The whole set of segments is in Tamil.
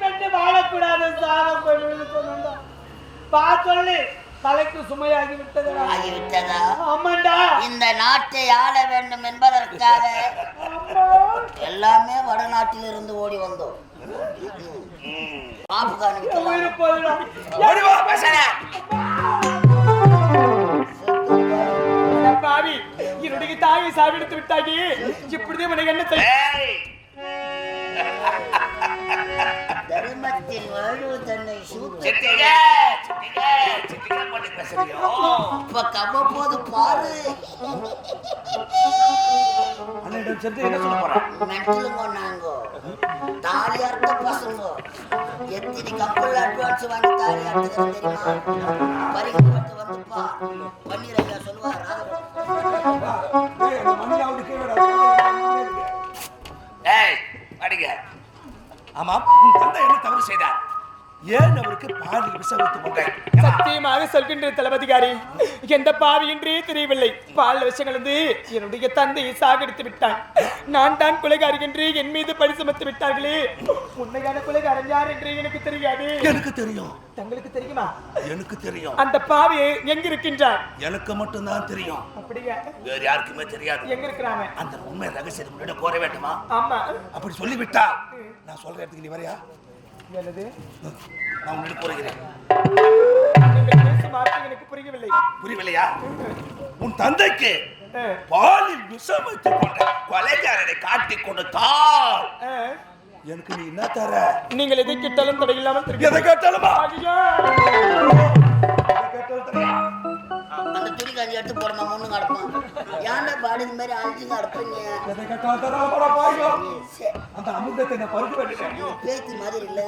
பெண்ணு வாழக்கூடாது கொள்வது சொன்னா பா சொல்லு. தலைக்கு சுமையாகி விட்டதுடா ஆகிவிட்டதா ஆமாண்டா இந்த நாட்டை ஆள வேண்டும் என்பதற்காக. எல்லாமே வடநாட்டில் இருந்து ஓடி வந்தோம் பாவி என்னுடைய தாயை சாவிடுத்து விட்டாடி இப்படிதான் உனக்கு என்ன தன்னை சூத்த இப்ப கம்ம போது பாரு. அண்ணனிடம் சென்று என்ன சொல்ல போறான் மென்டலுங்க நாங்க. தாலி அறுத்த பசங்க. எத்தனை கப்பல் அட்வான்ஸ் வாங்கி தாலி அறுத்துக்கிறது தெரியுமா? பறிக்கப்பட்டு வந்துப்பா பன்னீர் ஐயா சொல்லுவார்? ஏய், அடிங்க. ஆமா உன் தந்தை என்ன தவறு செய்தார்? ஏன் அவருக்கு பாலில் விஷ வைத்து கொண்டாய் சத்தியமாக சொல்கின்ற தளபதிகாரி எந்த பாவியின்றே தெரியவில்லை. பால் விஷயங்கள் வந்து என்னுடைய தந்தையை சாகடித்து விட்டான். நான் தான் கொலைகாரி என்று என் மீது பழி சுமத்து விட்டார்களே. உண்மையான கொலைகாரன் யார் என்று எனக்கு தெரியாது. எனக்கு தெரியும். தங்களுக்கு தெரியுமா? எனக்கு தெரியும். அந்த பாவி எங்க இருக்கின்றார் எனக்கு மட்டும்தான் தெரியும். அப்படியா? வேற யாருக்குமே தெரியாது. எங்க இருக்கிறாங்க அந்த உண்மை ரகசியத்தை முன்னாடி கோர வேண்டுமா? ஆமா. அப்படி சொல்லிவிட்டா நான் சொல்ற இடத்துக்கு நீ வரையா? என்னது நான் உன்னிடம் கூறுகிறேன். நீங்கள் பேசும் வார்த்தை எனக்கு புரியவில்லை புரியவில்லையா? உன் தந்தைக்கு பாலில் விஷம் வைத்துக் கொண்ட கொலைகாரனை காட்டி கொடுத்தால் ஆ. எனக்கு நீ என்ன தர? நீங்கள் எதை கிட்டாலும் தடையில்லாமல் எதை கேட்டாலுமா? எடுத்து போடுமா முன்னு கிடப்பான் ஏன்டா பாடி இந்த மாதிரி பருக்க வேண்டிட்டேன் பேத்தி மாதிரி இல்லை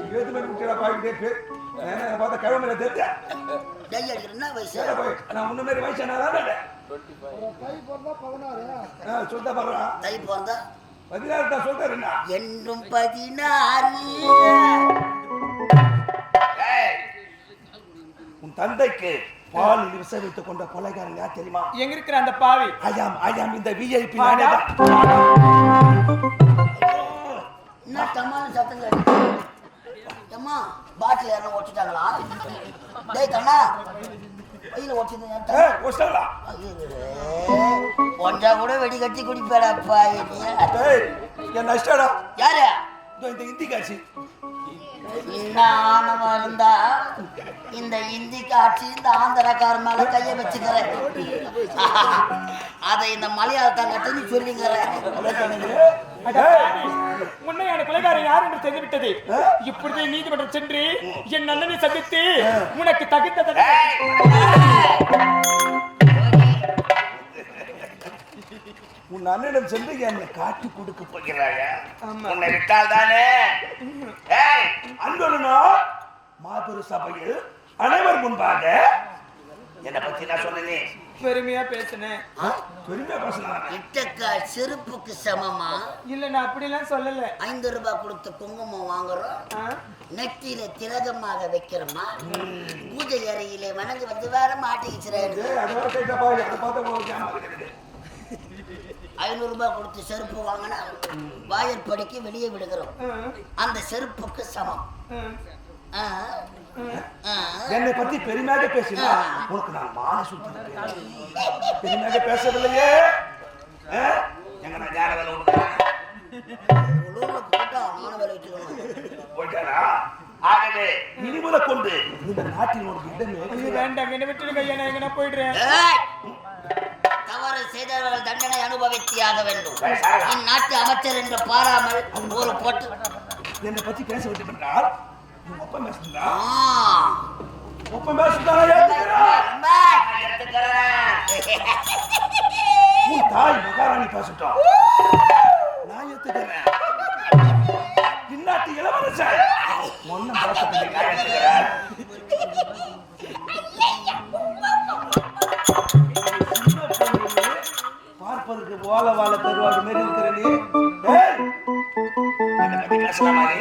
இது என்ன பார்த்தா கிழமையில தெரிஞ்ச என்ன வயசு நான் முன்ன மாதிரி தை பிறந்தா பதினாறு தான் சொல்றாரு என்ன என்றும் பதினாறு தந்தைக்கு விஷ வைத்துக் கொண்ட கொலைகாரன் யார் தெரியுமா? எங்க இருக்கிற அந்த பாவி? ஐயாம் ஐயாம் இந்த விஐபி வாடா. என்ன தம்மான சத்தம் கேட்டு அம்மா பாட்டில் யாரும் ஒட்டிட்டாங்களா? டேய் கண்ணா கையில் ஒட்டிருந்தேன் ஒன்றா கூட வெடி கட்டி குடிப்பேடாப்பா என் நஷ்டடா. யாரு? இந்த இந்தி காட்சி என்ன ஆணவம் இருந்தா இந்த இந்தி காட்சி இந்த ஆந்திரக்கார மேல கைய வச்சுக்கிறேன். அதை இந்த மலையாளத்தாங்கட்டு சொல்லிங்கிறேன் அட பாவி! உண்மையான கொலைகாரன் யார் என்று தெரிந்துவிட்டது? இப்பொழுதே நீதிமன்றம் சென்று என் அண்ணனை சந்தித்து உனக்கு தகுந்த உன் அண்ணனிடம் சென்று என்னை காட்டி கொடுக்க போகிறாயா. உன்னை விட்டால் தானே? ஏய் மாபெரும் சபையில் அனைவர் முன்பாக என்னை பத்தி நான் சொன்னேனே. பெருமையா பேசினேன். பெருமையா இட்டக்கா செருப்புக்கு சமமா? இல்ல நான் அப்படிலாம் சொல்லல. ஐந்து ரூபாய் கொடுத்து குங்குமம் வாங்குறோம். ஆ? நெற்றியில திலகமாக வைக்கிறோமா? பூஜை அறையிலே வணங்கி வந்து வேற பாரு, ஏமாத்துறது. ஐநூறு ரூபாய் கொடுத்து செருப்பு வாங்கினா வாயற்படிக்கு வெளியே விடுகிறோம். அந்த செருப்புக்கு சமம். என்னை பத்தி பெருமையாக பேசினா உனக்கு நான் மான சுத்தி பெருமையாக பேசவில்லையே? எங்க நான் யார வேலை ஆகவே கொண்டு இந்த நாட்டில் இடமே வேண்டாம் என்ன விட்டுடுங்க எங்க போயிடுறேன்! தவறு செய்தவர்கள் தண்டனை அனுபவித்தியாக வேண்டும். இந்நாட்டு அமைச்சர் என்று பாராமல் ஒரு பொட்டு என்னை பத்தி பேச விட்டுட்டால் பேசுறா ரொம்ப. உன் தாய் மகாராணி பேசட்டும் நான் ஏத்துக்கிறேன் இந்நாட்டு இளவரசன் ஒன்ன பக்கத்துல நான் எடுத்துக்கிறேன். சின்ன பொண்ணு, பார்ப்பதற்கு ஓல வாழ தருவாடு மாரி இருக்கிற நீ என்னை பத்தி மாதிரி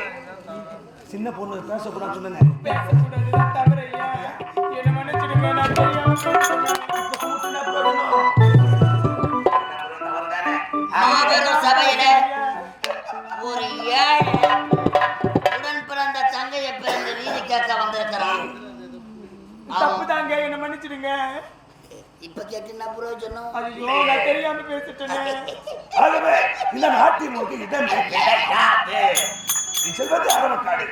சின்ன பொண்ணு பேசக்கூடாது சொன்னேன். பேசக்கூடாது என்ன மன்னிச்சிடுங்க நான். மாபெரும் சபையிலே ஒரு ஏழை உடன் பிறந்த தங்கையை பிறந்த நீதி கேட்க வந்திருக்கிறான். தப்புதாங்க என்ன மன்னிச்சிடுங்க. இப்ப கேட்டு என்ன பிரயோஜனம் ஐயோ நான் தெரியாம பேசிட்டேனே. இந்த நாட்டின் இடம். நீ செல்வத்தை ஆரம்பிக்காடு